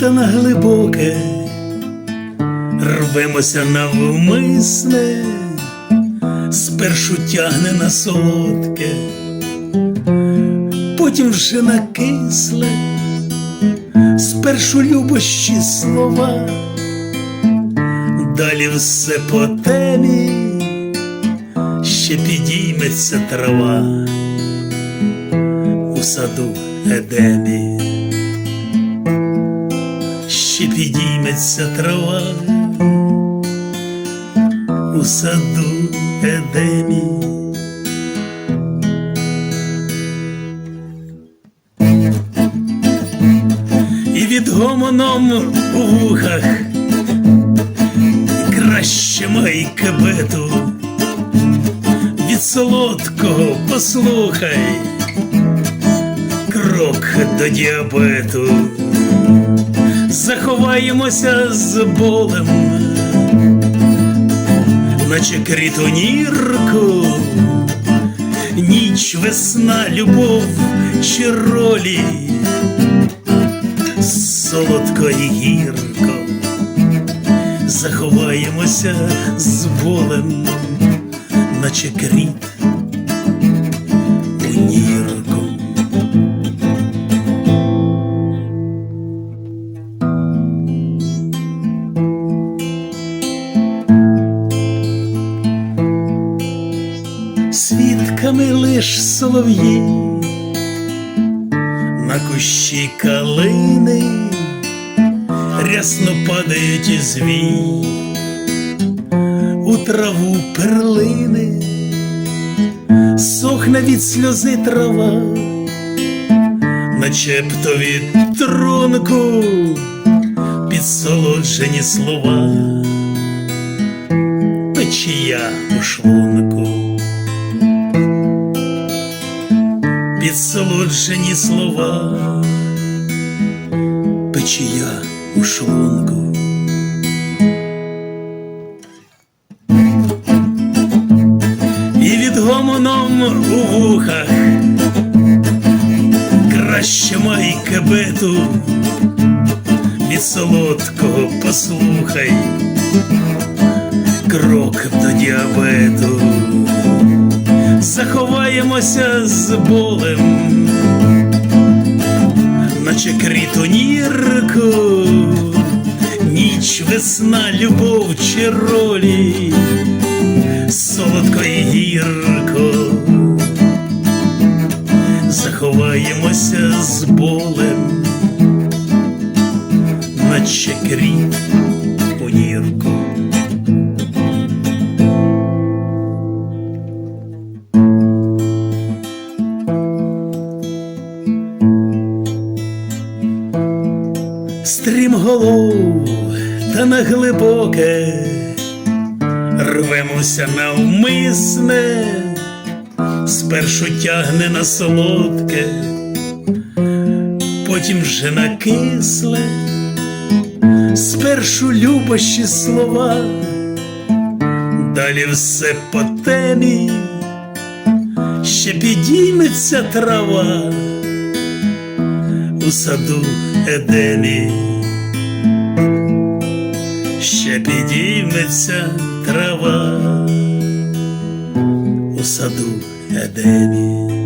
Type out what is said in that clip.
та на глибоке, рвемося навмисне, спершу тягне на солодке, потім вже на кисле, спершу любощі слова, далі все по темі, ще підійметься трава. У саду Едемі. Ще підійметься трава у саду Едемі. І від гомоном у вухах краще май кабету, від солодкого послухай крок до діабету. Заховаємося з болем, наче крітонірку, ніч, весна, любов чи ролі, солодко і гірко, заховаємося з болем, наче кріт свідками лиш солов'ї, на кущі калини рясно падають із вій, у траву перлини, сохне від сльози трава, начебто від трунку підсолоджені слова, печія у шлунку. Підсолоджені слова, печія у шлунку. І від гомоном у вухах. Краще май кабету, від солодкого послухай, крок до діабету заховаємося з болем, наче крітонірку, ніч, весна, любов чи ролі, солодко і гірко, заховаємося з болем, наче кріт стрім голов та на глибоке, рвемося навмисне, спершу тягне на солодке, потім вже на кисле, спершу любощі слова, далі все по темі, ще підійметься трава у саду Едемі, ще підійметься трава у саду Едемі.